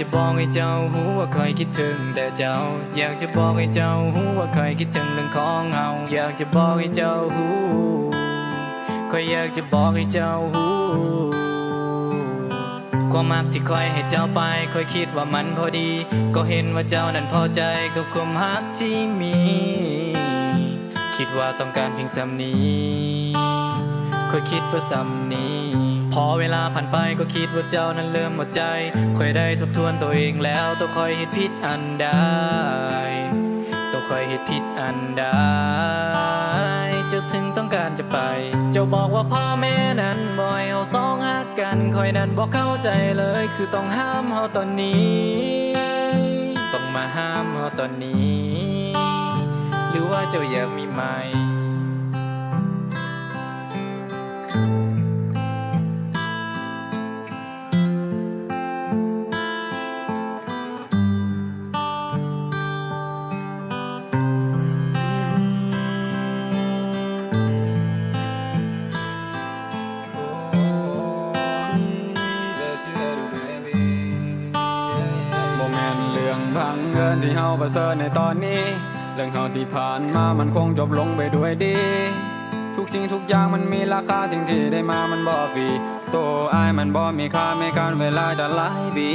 จะบอกให้เจ้าหูว่าเคยคิดถึงแต่เจ้า อยากจะบอกให้เจ้าหูว่าเคยคิดถึงเรื่องของเฮาอยากจะบอกให้เจ้าหูคอยอยากจะบอกให้เจ้าหูความมักที่คอยให้เจ้าไปคอยคิดว่ามันพอดี ก็เห็นว่าเจ้านั้นพอใจกับความฮักที่มี คิดว่าต้องการเพียงสำนี้คอยคิดว่าสำนี้ อเวลาผ่านไปก็คิดว่าเจ้านั้นเริ่มหมดใจค่อยได้ทบทวนตัวเองแล้วต้องคอยเหตุผิดอันใดต้องคอยเหตุผิดอันใดเจ้าถึงต้องการจะไป เจ้าบอกว่าพ่อแม่นั้นบ่ให้เอาสองหักกันคอยนั้นบอกเข้าใจเลย คือต้องห้ามเฮาตอนนี้ ต้องมาห้ามเฮาตอนนี้ หรือว่าเจ้าอยากมีไหมโม ที่เฮาประเสริฐในตอนนี้ เรื่องเฮาที่ผ่านมามันคงจบลงไปด้วยดี ทุกจริงทุกอย่างมันมีราคาสิ่งที่ได้มามันบ่ฟรีตัวอายมันบ่มีค่าไม่การเวลาจะหลายปี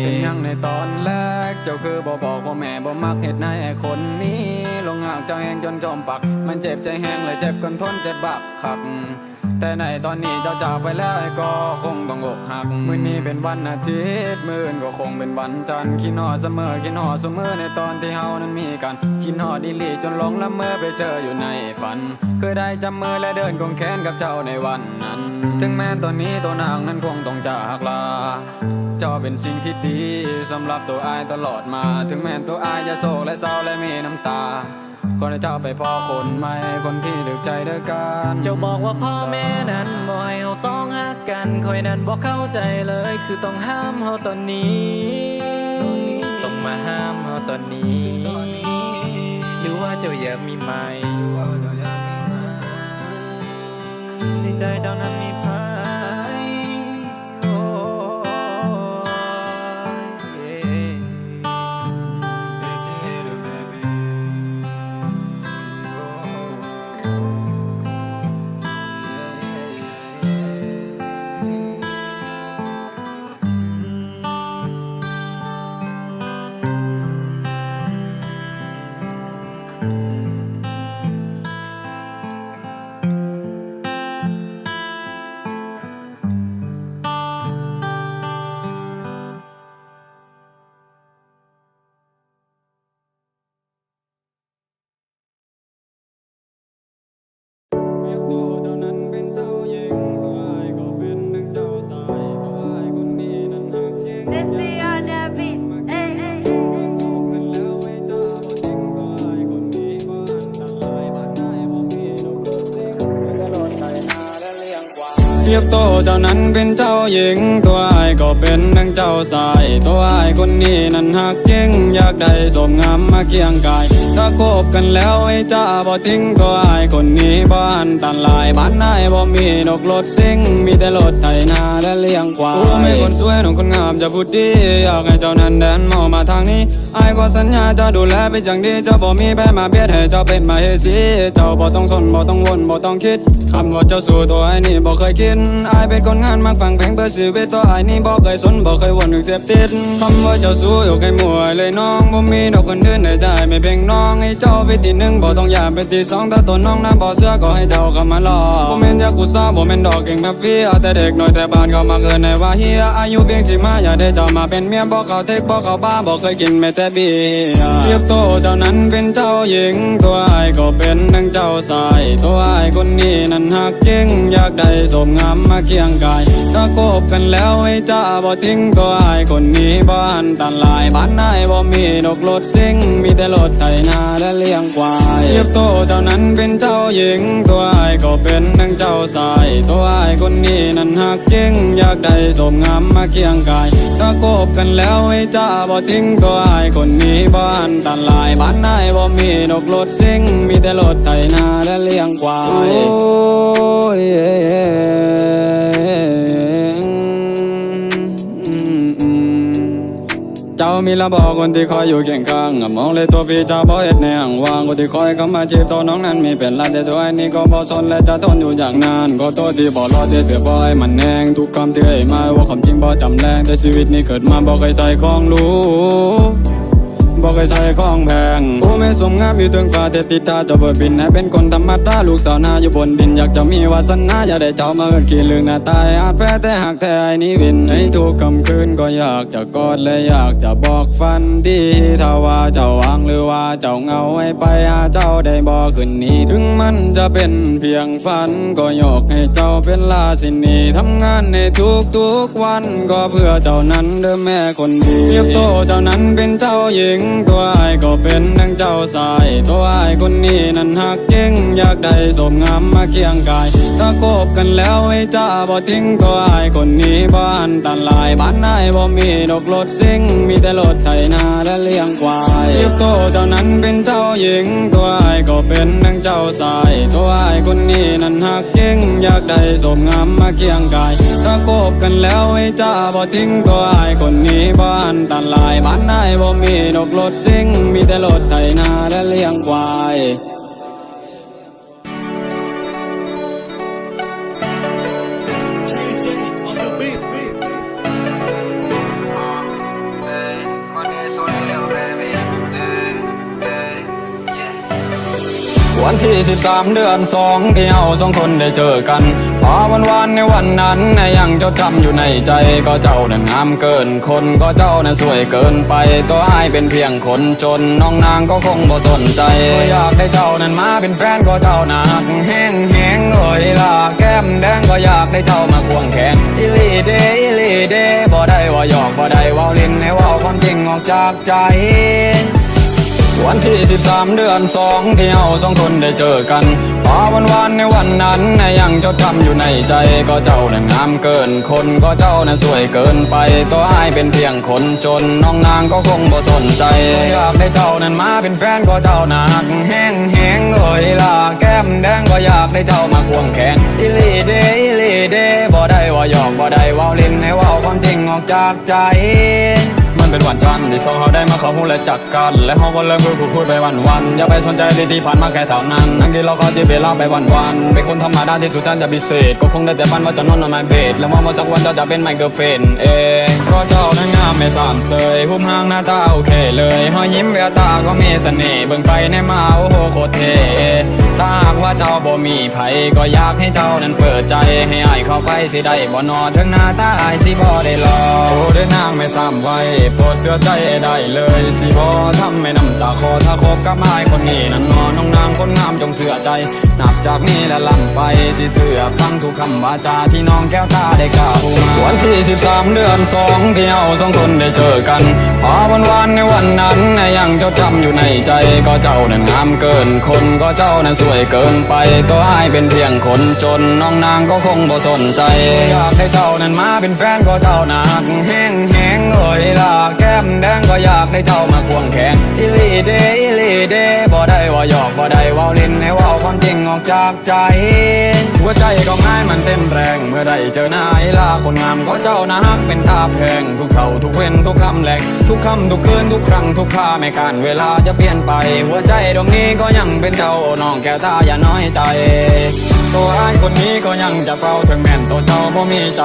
เป็นยังในตอนแรก เจ้าคือบ่บอกว่าแม่บ่มักเฮ็ดนายไอ้คนนี้ ลงหากเจ้าแหงจนจอมปัก มันเจ็บใจแห้งเลยเจ็บกันทนเจ็บบักคัก แต่ในตอนนี้เจ้าจากไปแล้วไอ้ก็คงต้องอกหัก มื้อนี้เป็นวันอาทิตย์มื้อนก็คงเป็นวันจันทร์คิดฮอดเสมอคิดฮอดเสมอในตอนที่เฮานั้นมีกันคิดฮอดีลีจนหลงละเมอไปเจออยู่ในฝัน เคยได้จับมือและเดินคงแขนกับเจ้าในวันนั้น ถึงแม้ตอนนี้ตัวนางนั้นคงต้องจากลาเจ้าเป็นสิ่งที่ดีสำหรับตัวอายตลอดมา ถึงแม้ตัวอายจะโศกและเศร้าและมีน้ำตา ขอให้เจ้าไปพ่อคนใหม่คนที่ดึกใจเด้อกันเจ้าบอกว่าพ่อแม่นั้นบ่ให้เอาสองหักกันคอยนั้นบอกเข้าใจเลย คือต้องห้ามเฮาตอนนี้ ต้องมาห้ามเฮาตอนนี้ หรือว่าเจ้าอยากมีไหมในใจเจ้านั้นมี ดังเจ้ายตัวอายคนนี้นั้นหักจริงอยากได้ สมงามมาเคียงกาย ถ้าคบกันแล้วไอ้จ้าบ่ทิ้งตัวอายคนนี้บ่อันตรายบ้านนายบ่มีดอกรถซิ่งมีแต่รถไถนาและเลี้ยงควายโอ้ไม่คนสวยน้องคนงามจะพูดดีอยากให้เจ้านั้นเดินมองมาทางนี้ไอายก็สัญญาจะดูแลเป็นอย่างดีเจ้าบ่มีแพ้มาเบียดให้เจ้าเป็นมาเฮสีเจ้าบ่ต้องสนบ่ต้องวนบ่ต้องคิดคำว่าเจ้าสู่ตัวไอ้นี่บ่เคยคิดอายเป็นคนงานมักฟังเพลงเพื่อชีวิตตัวไอ้นี่บ่เคยสนบ่เคยวนถึงเสพติดคำว่าเจ้าสู้ยกให้มวยเลยน้องบ่มีดอกคนอื่นในใจไม่เพ่งน้องให้เจ้าไปที่หนึ่งบ่ต้องอยากเป็นทีสองถ้าตัวน้องนั้นบ่เสื้อก็ให้เจ้าเข้ามาลอบ่แม่นยากุซ่าบ่แม่นดอกเก่งแบบฟรีเอาแต่เด็กน้อยแต่บ้านเขามาเกินในว่าเฮียอายุเพียงสิมาอย่าได้เจ้ามาเป็นเมียบ่เขาเทคบ่เขาบ้าบ่เคยกินแม้แต่เบียร์เทียบโตเจ้านั้นเป็นเจ้าหญิงตัวไอายก็เป็นดังเจ้าชายตัวไอายคนนี้นั้นหักจริงอยากได้สมงามมาเคียงกายถ้าคบกันแล้วให้จ้าบ่ทิ้งตัวไอายคนนี้บ่อันตรายบ้านนายบ่มีดอกรถซิ่งมีแต่รถไถนาและเลี้ยงควายเทียบโตเจ้านั้นเป็นเจ้าหญิง ตัวไอายก็เป็นดังเจ้าชาย ตัวไอายคนนี้นั้นหักจริง อยากได้สมงามมาเคียงกายถ้าคบกันแล้วให้จ้าบ่ทิ้งตัวไอายคนนี้บ่อันตรายบ้านนายบ่มีดอกรถซิ่งมีแต่รถไถนาและเลี้ยงควายโอ้ จ้ามีละบอกคนที่คอยอยู่เคียงข้างมองเลยตัวพี่เจ้าบ่เอ็ดในห่างว่างคนที่คอยเข้ามาจีบตัวน้องนั้นมีเป็นลายแต่ตัวไอ้นี่ก็บ่สนและจะทนอยู่อย่างนานก็ตัวที่บ่รอดที่เสือบ่ให้มันแหงทุกคำที่ไอ้มาว่าความจริงบ่จำแรงแต่ชีวิตนี้เกิดมาบ่เคยใจของรู้ บอกเคยใช้ของแพงโอ้ไม่สมงามอยู่ถึงฟ้าแต่ติดตาเจะเบิดบินให้เป็นคนธรรมดาลูกสาวนาอยู่บนดินอยากจะมีวาสนาอยากได้เจ้ามาเอินกี่ลืงหน้าตายอาจแพ้แต่หากแท้นี้วินให้ทุกคำคืนก็อยากจะกอดและอยากจะบอกฟันดีถ้าว่าเจ้าวางหรือว่าเจ้าเงาให้ไปหาเจ้าได้บอกคืนนี้ ถึงมันจะเป็นเพียงฝันก็ยกให้เจ้าเป็นลาสินีทำงานในทุกๆวันก็เพื่อเจ้านั้นเด้อแม่คนดีเรียบโตเจ้านั้นเป็นเจ้าหญิงตัวไอ้ก็เป็นนังเจ้าสาย ตัวไอ้คนนี้นั้นหักจริง อยากได้สมงามมาเคียงกาย ถ้าคบกันแล้วให้จ้าบ่ทิ้งตัวไอ้คนนี้บ้านตันลายบ้านนายบ่มีดอกรถซิ่ง มีแต่รถไถนาและเลี้ยงควายเรียบโตเจ้านั้นเป็นเจ้าหญิง ตัวไอ้ก็เป็นนังเจ้าสาย ตัวไอ้คนนี้นั้นหักจริง อยากได้สมงามมาเคียงกาย ถ้าคบกันแล้วให้จ้าบ่ทิ้งตัวไอ้คนนี้บ้านตันลายบ้านนายบ่มีดอกรถซิ่งมีแต่รถไถนาและเลี้ยงควายวันที่ 13 เดือนสองที่เฮาสองคนได้เจอกัน พอวันวานในวันนั้นน่ะยังจดจำอยู่ในใจก็เจ้าน่ะงามเกินคนก็เจ้าน่ะสวยเกินไป ตัวอ้ายเป็นเพียงคนจนน้องนางก็คงบ่สนใจก็อยากได้เจ้านั้นมาเป็นแฟนก็เจ้านักแห้งแห้งเอ่ยล่ะแก้มแดงก็อยากได้เจ้ามาควงแขนอีหลีเดอีหลีเดบ่ได้ว่าหยอกบ่ได้ว่าเล่นให้เว่าความจริงออกจากใจ วันที่ 13 เดือนสองที่เฮาสองคนได้เจอกันพอวันวานในวันนั้นน่ะยังจดจำอยู่ในใจก็เจ้าน่ะงามเกินคนก็เจ้าน่ะสวยเกินไปตัวอ้ายเป็นเพียงคนจนน้องนางก็คงบ่สนใจอยากได้เจ้านั้นมาเป็นแฟนก็เจ้าหนักแห้งแห้งเอ่ยล่ะแก้มแดงก็อยากได้เจ้ามาควงแขนอีหลีเดอีหลีเดบ่ได้ว่าหยอกบ่ได้ว่าเล่นให้ว่าความจริงออกจากใจ มันเป็นวันจันทร์ที่สองเขาได้มาเขาหูและจัดกัน และเขาก็เริ่มพูดคุยคุยไปวันวันอย่าไปสนใจเรื่องที่ผ่านมาแค่เท่านั้นนั่งกินเราก็ที่เวลาไปวันวันเป็นคนธรรมดาที่สุดฉันจะพิเศษ ก็คงได้แต่ฝันว่าจะนอนนอนไมาเบดและว่าเมื่อสักวันเจ้าจะเป็นไมเคิลเฟนเองเพราะเจ้านั้นงามไม่สามเสยหุ้มห้างหน้าตาโอเคเลยหอยยิ้มแววตาก็มีเสน่ห์เบิ่งไปในมาโอ้โหโคตรเท่ถ้าหากว่าเจ้าบ่มีไผก็อยากให้เจ้านั้นเปิดใจให้อายเข้าไปสิได้บ่นอนถึงหน้าตาอายสิบ่ได้รอโอ้เดินนางไม่ซ้ำไว้โปรดเชื่อใจได้เลยสิบ่ทำให้น้ำตาคอถ้าคบกับไม้คนนี้นั้นนอนน้องนางคนงามจงเชื่อใจนับจากนี้และลั่นไปสิเสือฟังทุกคำวาจาที่น้องแก้วตาได้กล่าววันที่13เดือนสองที่เฮาสองคนได้เจอกันพอวันวานในวันนั้นยังจดจำอยู่ในใจก็เจ้านั้นงามเกินคนก็เจ้านั้นสวยเกินไปตัวอ้ายเป็นเพียงคนจนน้องนางก็คงบ่สนใจอยากได้เจ้านั้นมาเป็นแฟนก็เจ้านักแห้งแห้งเอ่ยล่ะแก้มแดงก็อยากได้เจ้ามาควงแขนอีหลีเดอีหลีเดบ่ได้ว่าหยอกบ่ได้ว่าเล่นให้ว่าความจริงออกจากใจ หัวใจก็ง่ายมันเต้นแรง เมื่อได้เจอหน้าไอ้ลาคนงามก็เจ้านะฮักเป็นตาแพงทุกเข่าทุกเว้นทุกคำแหลกทุกคำทุกคืนทุกครั้งทุกค่าไม่การเวลาจะเปลี่ยนไป หัวใจดวงนี้ก็ยังเป็นเจ้าน้องแก้วตาอย่าน้อยใจตัวอ้ายคนนี้ก็ยังจะเฝ้าถึงแม่นตัวเจ้าบ่มีใจ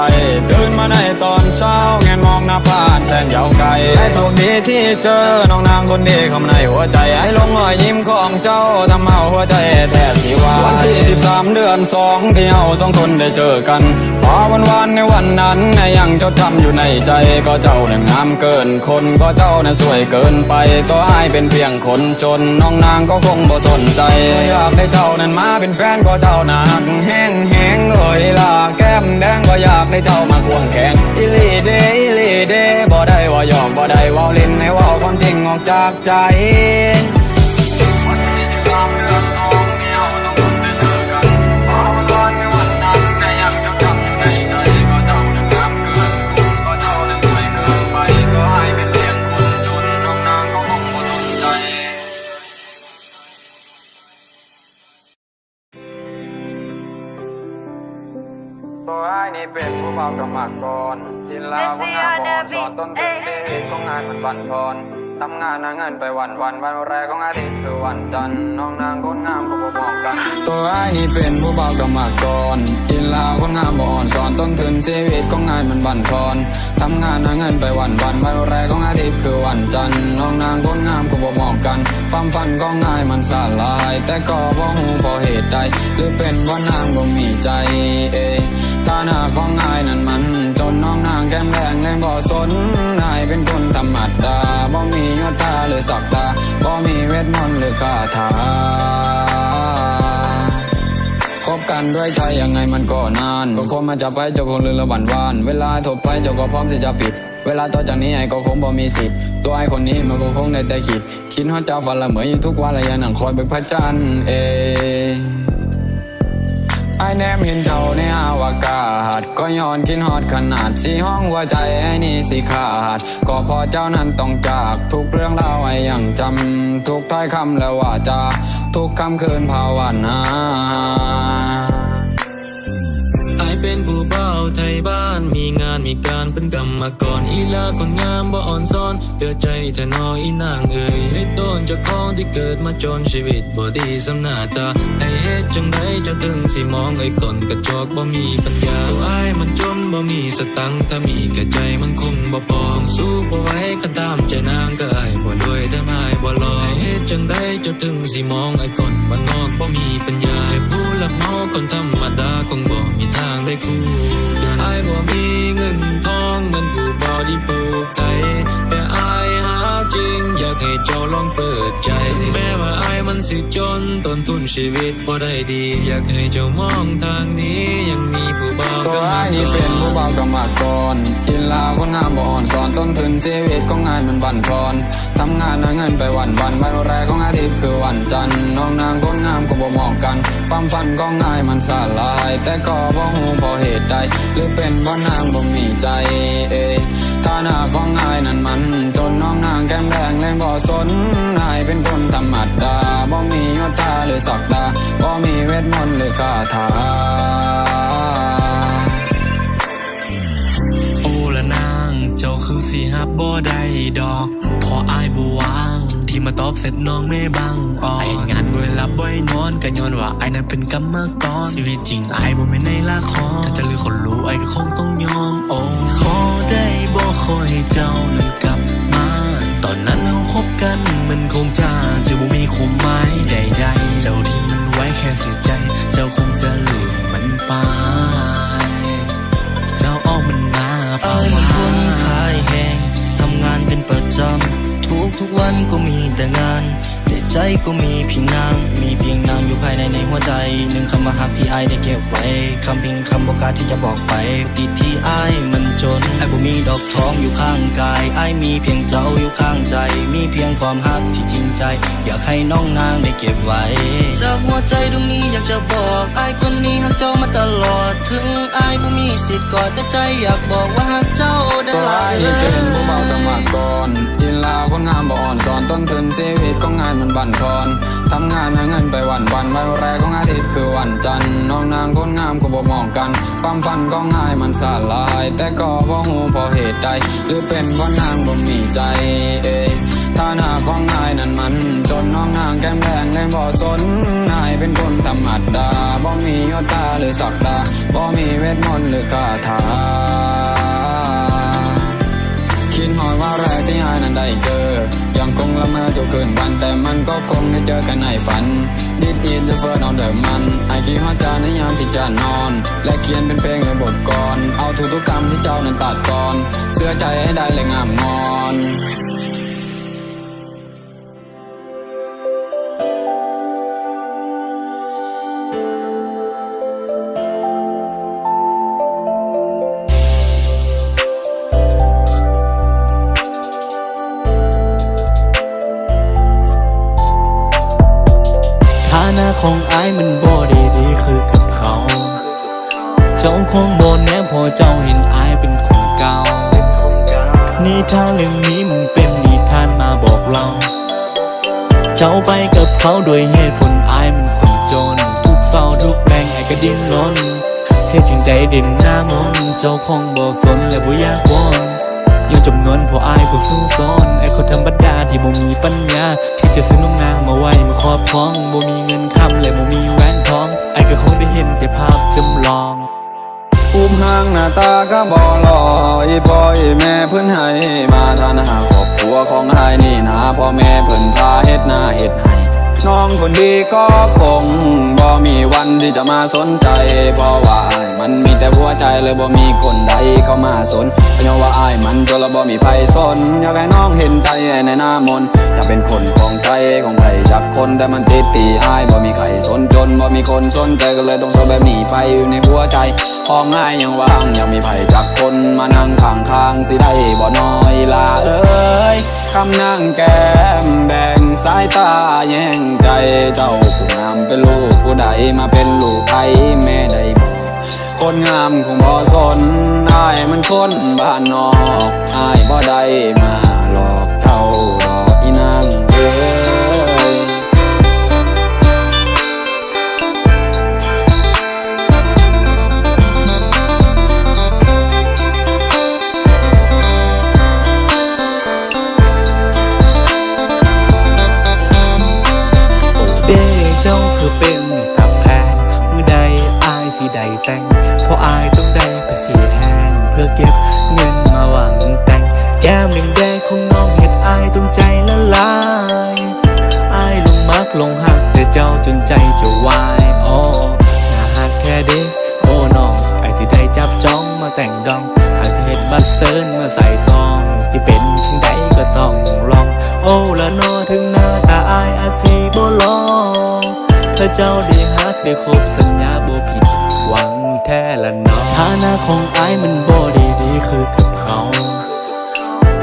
ตื่นมาในตอนเช้าแงนมองหน้าบ้านแสนยาวไกลไอ้โชคดีที่เจอน้องนางคนดีเข้ามาในหัวใจไอ้ลงรอยยิ้มของเจ้าทำเอาหัวใจแทบสิวายวันที่ 13 เดือนสองที่เอาสองคนได้เจอกัน พอวันวานในวันนั้นนะยังจดจำอยู่ในใจก็เจ้าน่ะงามเกินคนก็เจ้าน่ะสวยเกินไปตัวอ้ายเป็นเพียงคนจนน้องนางก็คงบ่สนใจอยากได้เจ้านั้นมาเป็นแฟนก็เจ้าหนักแห้งแห้งเอยล่ะแก้มแดงก็อยากได้เจ้ามาควงแขนอีหลีเดอีหลีเดบ่ได้ว่าหยอกบ่ได้ว่าเล่นให้ว่าความจริงออกจากใจ นี่เป็นผู้เบากำมักก่อนทินลาคนาบอนสอนต้นทุนชีวิตของงานมันบันทอน ทำงานหาเงินไปวันวันวันแรกของอาทิตย์คือวันจันทร์น้องนางคนงามก็บ่บอกกันตัวไอ้นี่เป็นผู้เบากำมักก่อนกินลาคนงามบ่อ่อนสอนต้นทุนชีวิตของงานมันบั่นทอนทำงานหาเงินไปวันวันวันแรกของอาทิตย์คือวันจันทร์น้องนางคนงามก็บ่บอกกันความฝันของนายมันสลาย แต่ก็บ่ฮู้เพราะเหตุใดหรือเป็นเพราะนางบ่มีใจเอยฐานะของนายนั้นมันจนน้องนางแก้มแรงแรงบ่สนนายเป็นคนธรรมดาบ่มียศตาหรือศักดาบ่มีเวทมนต์หรือคาถาคบกันด้วยใจยังไงมันก็นาน ก็คงมาจะไปเจ้าคงลืมละวันวาน เวลาทบไปเจ้าก็พร้อมที่จะปิด เวลาต่อจากนี้ไอ้ก็คงบ่มีสิทธิ์ ตัวไอ้คนนี้มันก็คงได้แต่คิด คิดฮอดเจ้าฝันละเหมือนอยู่ทุกวันละยังนั่งคอยเบิกพระจันทร์เอ ไอแนมเห็นเจ้าในอาวกาศก็ย้อนกินฮอดขนาดสีห้องหัวใจไอนี่สิขาด ก็พอเจ้านั้นต้องจาก ทุกเรื่องราวไอยังจำ ทุกถ้อยคำและว่าจาทุกคำคืนภาวนาายเป็นผู้เบาไทยบ้าน มีงานมีการเป็นกรรมกรอีลาคนงามบ่อ่อนซ้อนเดือใจแทนออีนางเอ่ยให้ต้นจากของที่เกิดมาจนชีวิตบ่ดีสำหน้าตาไอเฮ็ดจังไดจะถึงสิมองไอ้คนกระจอกบ่มีปัญญาตัวไอายมันจนบ่มีสตังค์ถ้ามีแก่ใจมันคงบ่พองสู้บ่ไหว้ก็ตามใจนางก็ไอายบ่รวยแต่ไม่บ่รอไอเฮ็ดจังไดจะถึงสิมองไอ้คนบ้านนอกบ่มีปัญญาแค่ผู้รับเมาคนธรรมดาคงบ่มีทางได้คู่กันไอ้บ่มีเงินทองมันอยู่บ่ได้ปลูกใจแต่ไอ้ จริง อยากให้เจ้าลองเปิดใจถึงแม้ว่าไอายมันสิจนต้นทุนชีวิตบ่ได้ดี อยากให้เจ้ามองทางนี้ยังมีผู้บ่าวตัวไอ้ลังนี่เป็นผู้เบากำมากก่อนอินลาคนงามบ่อ่อนสอนต้นทุนชีวิตของงานมันบั่นทอนทำงานหาเงินไปวันวันวันแรกของอาทิตย์คือวันจันทร์น้องนางคนงามก็บ่มองกันความฝันของนายมันสลาย แต่ก็บ่ฮู้เพราะเหตุใดหรือเป็นเพราะนางบ่มีใจเอยฐานะของนายนั้นมันจนน้อง แก้มแดงแรงบ่สนนายเป็นคนธรรมดาบ่มียศตาหรือศักดาบ่มีเวทมนต์หรือคาถาโอละนางเจ้าคือสีฮับบ่ได้ดอก พออายบ่วางที่มาตอบเสร็จน้องไม่บังอ่อนไอ้งานบ่ได้รับบ่ได้นอนก็ย้อนว่าไอ้นั้นเป็นกรรมกรชีวิตจริงไอ้บ่แม่นในละครถ้าจะลือคนรู้ไอ้ก็คงต้องยอมโอ้ขอได้บ่ขอให้เจ้านั้น ตอนนั้นเราคบกันมันคงจะจะบ่มีความหมายใดๆเจ้าที่มันไว้แค่เสียใจ เจ้าคงจะลืมมันไป เจ้าอ้อมมันมาอายมันคนขายแหงทำงานเป็นประจำทุกทุกวันก็มีแต่งาน ใจก็มีเพียงนาง มีเพียงนางอยู่ภายในในหัวใจหนึ่งคำว่าหักที่อายได้เก็บไว้คำเพียงคำบอกกาที่จะบอกไปติดที่อายมันจนไอ้บ่มีดอกทองอยู่ข้างกายอายมีเพียงเจ้าอยู่ข้างใจ มีเพียงความหักที่จริงใจ อยากให้น้องนางได้เก็บไว้ จากหัวใจดวงนี้อยากจะบอกอายคนนี้หักเจ้ามาตลอด ถึงอายบ่มีสิทธิ์กอดแต่ใจอยากบอกว่าหักเจ้าได้ตัวหลาไอ้ยเป็นผู้เบากำมาก่อน ลาคนงามบ่อ่อนสอนต้นทุนชีวิตของงานมันบั่นทอนทำงานหาเงินไปวันวันวันแรกของอาทิตย์คือวันจันทร์น้องนางคนงามก็บ่มองกัน ความฝันของนายมันสลาย แต่ก็บ่ฮู้เพราะเหตุใด หรือเป็นเพราะนางบ่มีใจเอยฐานะของนายนั้นมัน จนน้องนางแก้มแดงแรงบ่สนนายเป็นคนธรรมดาบ่มียศตาหรือศักดาบ่มีเวทมนต์หรือคาถา คิดหอยว่าแรกที่อายนั้นได้เจอ ยังคงละเมอทุกคืนวันแต่มันก็คงได้เจอกันในฝัน ดิดอินจะเฟิร์นอนเดิมมันไอคิดว่าจาในยามที่จะนอน และเขียนเป็นเพลงในบทกรเอาทุกทุกคำที่เจ้านั้นตัดก่อนเสื้อใจให้ได้เลยงามงอน เจ้าเห็นไอ้ายเป็นคนเก่านิทานเรื่องนี้มันเป็นนิทานมาบอกเรา เจ้าไปกับเขาโดวยเหตุผลไอ้ายมันคนจน ทุกเศร้าทุกแรงไอ้ายก็ดิ้นรนสิสียจึงได้เด่นหน้ามนต์เจ้าคงบ่สนและบ่อยากวอนยังจำนวนพออายบ่สู้ซ้อนไอ้คนธรรมดาที่บ่มีปัญญา ที่จะซื้อน้องนางมาไว้มาครอบครองบ่มีเงินคำและบ่มีแหวนทองไอ้ก็คงได้เห็นแต่ภาพจำลอง อุ้มห่างหน้าตาก็บ่หล่ออีปอยแม่เพิ่นให้มาทานหาครอบครัวของอายนี่นะพ่อแม่เพิ่นพาเฮ็ดหน้าเฮ็ดให้ น้องคนดีก็คงบ่มีวันที่จะมาสนใจ เพราะว่าอายมันมีแต่หัวใจเลยบ่มีคนใดเข้ามาสนเพราะว่าอายมันจนละบ่มีไผสนอยากให้น้องเห็นใจในหน้ามนจะเป็นคนของใจของไผจักคนแต่มันติดตีอายบ่มีใครสนจนบ่มีคนสนใจก็เลยต้องโซแบบนี้ไปอยู่ในหัวใจของ่ายยังว่างยังมีไผจักคนมานั่งข้างข้างๆสิได้บ่น้อยลาเอ้ยคำนั่งแก้มแบ่ง สายตาแย่งใจเจ้าผู้งามเป็นลูกผู้ใดมาเป็นลูกไผแม่ได้บอกคนงามคงบ่สนอายมันคนบ้านนอกอายบ่ได้มา แต่งแก้มหนึ่งแดงของน้องเห็ดอายต้องใจละลายอายลงมักลงหักแต่เจ้าจนใจจะวายโอ้น่าหักแค่เด้โอ้น้องไอสิได้จับจ้องมาแต่งดองหากเห็ดบัตรเซิร์นมาใส่ซอง สิเป็นถึงใดก็ต้องลอง โอ้ละนอถึงหน้าตาอายอาจสีบ่ลองถ้าเจ้าได้ฮักได้ครบสัญญาบ่ผิดหวังแท้ละนอฐานะของอายมันบ่ดีดีคือ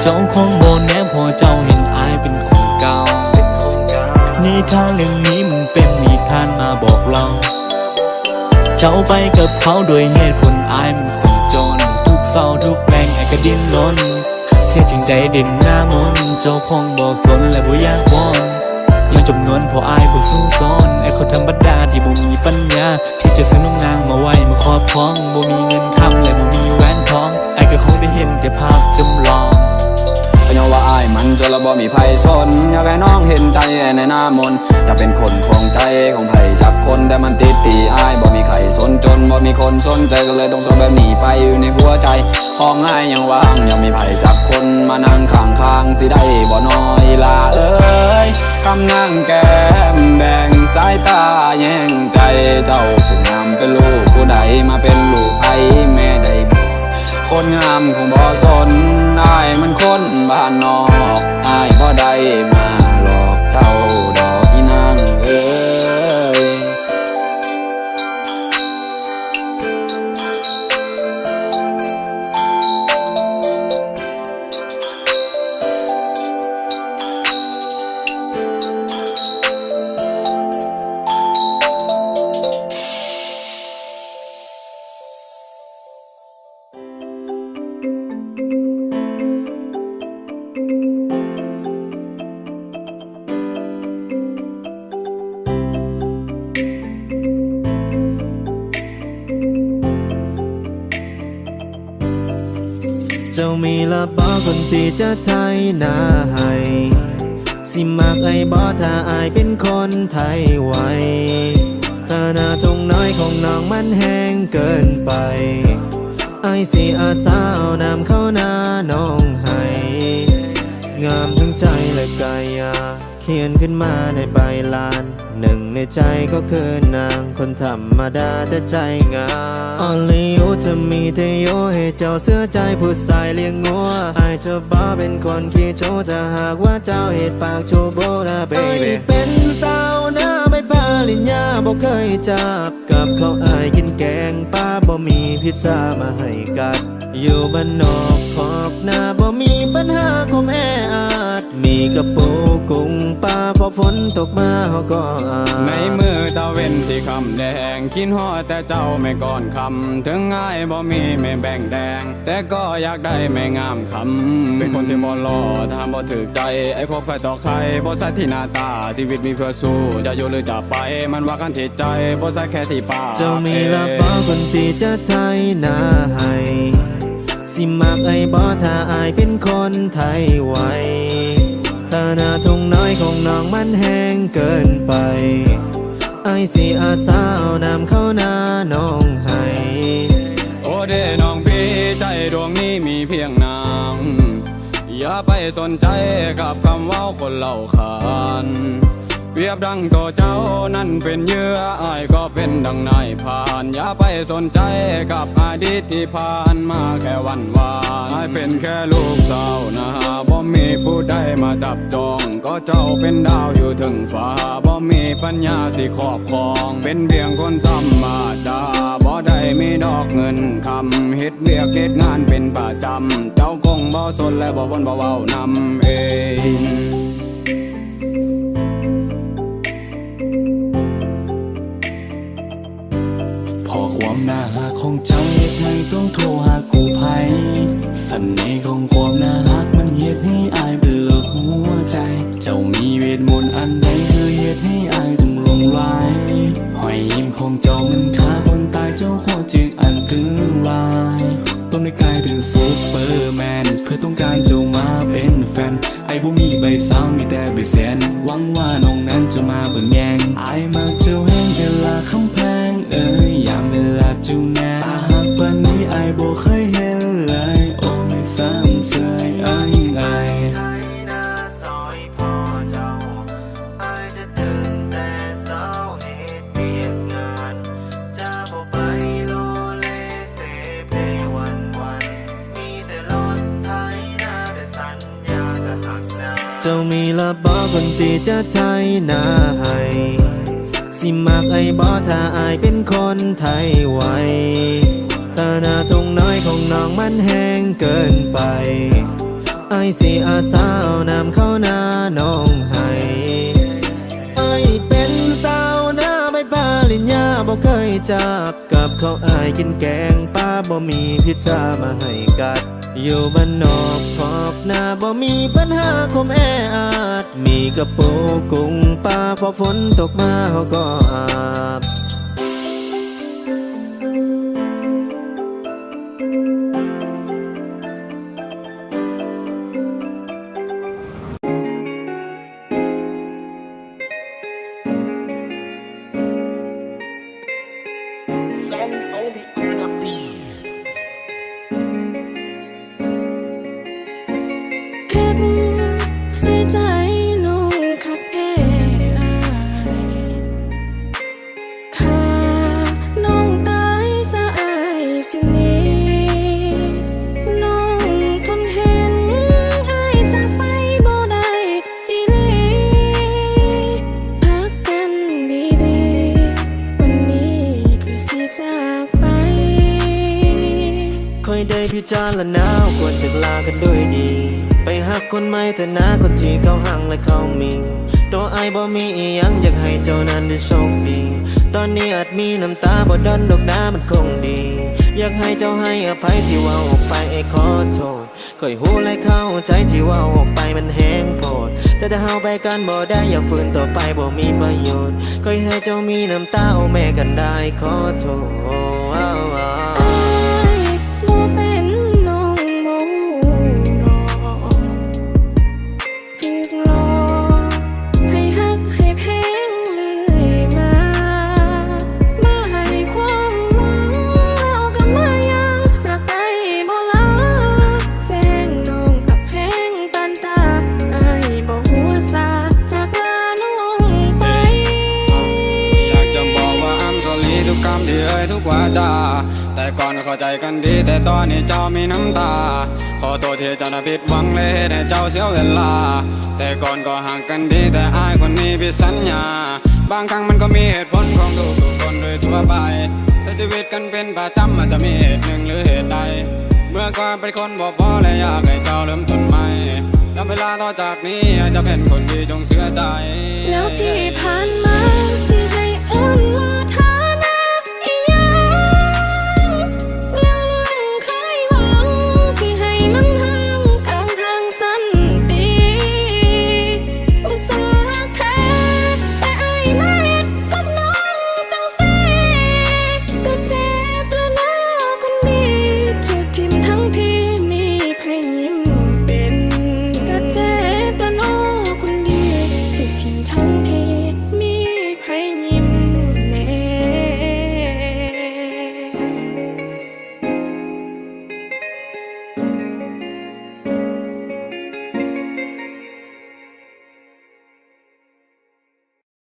เจ้าคงโบแนมพอเจ้าเห็นอายเป็นคนเก่านิทานเรื่องนี้มันเป็นนิทานมาบอกเรา เจ้าไปกับเขาโดยเหตุผลอายเป็นคนจน ทุกเศร้าทุกแรงไอ้ก็ดิ้นรนเสียจึงได้เด่นหน้ามนเจ้าคงบ่สนและบ่ยากวอนยังจำนวนพออายบ่สู้ซ้อนไอ้คนธรรมดาที่บ่มีปัญญา ที่จะซื้อน้องนางมาไว้มาครอบครองบ่มีเงินคำและบ่มีแหวนทอง ไอ้ก็คงได้เห็นแต่ภาพจำลอง เพราว่าอายมันจนละบ่มีไผสนอยากให้น้องเห็นใจในหน้ามนจะเป็นคนของใจของไผจักคนแต่มันติดตีอายบ่มีใครสนจนบ่มีคนสนใจก็เลยต้องโซแบบนี้ไปอยู่ในหัวใจของอายยังว่างยังมีไผจักคนมานั่งข้างข้างสิได้บ่น้อยลาเอ้ยคำนั่งแก้มแบ่งสายตาแย่งใจเจ้าผู้งามเป็นลูกผู้ใดมาเป็นลูกไผแม่ คนงามคงบ่สนอายมันคนบ้านนอกอายบ่ได้มา บอคนที่จะไทยนาให้สิมักไอ้บอถ้าอายเป็นคนไทยไวถ้าหน้าทงน้อยของน้องมันแห้งเกินไปไอ้สิอาสาเอาน้ำเข้าหน้าน้องให้ งามทั้งใจและกายา เขียนขึ้นมาในใบลาน หนึ่งในใจก็คือนางคนธรรมดาแต่ใจงาม Only you จะมีแต่โยให้เจ้าเสื้อใจผู้ชายเลี้ยงงัวไอายจะบ้าเป็นคนขี้โจถ้าหากว่าเจ้าเหตุปากโชโบนะ baby เป็นสาวหน้าไม่ปาลิญญาบอกเคยจับกับเขาอายกินแกงป้าบ่มีพิซซ่ามาให้กัด อยู่บ้านนอกขอบหน้าบ่มีปัญหาคมแออา จมีกระปูกุ้งปลาพอฝนตกมาเขาก็ในมือตะเวนที่คำแดงคิดฮอแต่เจ้าไม่ก่อนคำถึงง่ายบ่มีไม่แบ่งแดง แต่ก็อยากได้ไม่งามคำเป็นคนที่บ่รอทำบ่ถึกใจไอ้คบใครต่อใครบ่ใส่ที่หน้าตาชีวิตมีเพื่อสู้จะอยู่หรือจะไป มันว่ากันที่ใจบ่ใส่แค่ที่ปากเจ้ามีละบ่คนที่จะไทยหน้าให้ สิมักไอ้บ่ถ้าอายเป็นคนไทยไวถ้าหน้าทุ่งน้อยของน้องมันแห้งเกินไปไอ้สิอาสาเอาน้ำเข้าหน้าน้องให้โอเดน้องพี่ใจดวงนี้มีเพียงนางอย่าไปสนใจกับคำว่าคนเล่าขาน รียบดังตัวเจ้านั่นเป็นเหยื่ออายก็เป็นดังนายผ่าน อย่าไปสนใจกับอดีตที่ผ่านมาแค่วันวานอายเป็นแค่ลูกสาวนะฮะบ่มีผู้ใดมาจับจอง ก็เจ้าเป็นดาวอยู่ถึงฟ้าบ่มีปัญญาสิครอบครอง เป็นเพียงคนธรรมดาบ่ได้มีดอกเงินคำเฮ็ดเวียกเฮ็ดงานเป็นประจำเจ้าคงบ่สนและบ่วนบ่เว้านำเอง ความน่าหักของเจ้าเหตุให้ต้องโทรหากูภัยเสน่ห์ของความน่าหักมันเหตุให้อายเป็นโลกหัวใจ เจ้ามีเวทมนต์อันใดคือเหตุให้อายต้องหลงไหลหอยยิ้มของเจ้ามันฆ่าคนตายเจ้าโคตรจึงอันตรายต้องได้กลายเป็นซูเปอร์แมนเพื่อต้องการเจ้ามาเป็นแฟนไอ้บ่มีใบสาวมีแต่ใบแสนหวังว่าน้อง ไทยไวถ้าหน้าทุ่งน้อยของน้องมันแห้งเกินไป ไอ้สิอาสาเอาน้ำเข้าหน้าน้องให้ไอ้เป็นสาวหน้าใบปาลิญญาบ่เคยจับกับเขาอายกินแกงป้าบ่มีพิซซ่ามาให้กัด อยู่บ้านนอกขอบหน้าบ่มีปัญหาคมแออาจมีกระโปูกุ้งปลาพอฝนตกมาเขาก็อาบ อยได้พิจารณาควรจะลากันด้วยดี ไปหักคนใหม่แต่นาคนที่เขาหังและเขามี ตัวไอ้บ่มีอียังอยากให้เจ้านั้นได้โชคดี ตอนนี้อาจมีน้ำตาบ่ดอนดอกน้ามันคงดี อยากให้เจ้าให้อภัยที่ว่าออกไปไอ้ขอโทษค่อยหูและเข้าใจที่ว่าออกไปมันแห้งโพดแต่ถ้าเฮาไปกันบ่ได้อย่าฝืนต่อไปบ่มีประโยชน์ค่อยให้เจ้ามีน้ำตาเอาแม่กันได้ขอโทษ มีน้ำตา ขอโทษที่เจ้าน่ะผิดหวังเลยเหตุให้เจ้าเสียเวลา แต่ก่อนก็ห่างกันดีแต่อายคนนี้ผิสัญญา บางครั้งมันก็มีเหตุผลของทุกๆคนโดยทั่วไปใช้ชีวิตกันเป็นประจำอาจจะมีเหตุหนึ่งหรือเหตุใด เมื่อก่อนเป็นคนบอกพอและอยากให้เจ้าเริ่มต้นใหม่นับเวลาต่อจากนี้อาจจะเป็นคนที่จงเสียใจ แล้วที่ผ่านมา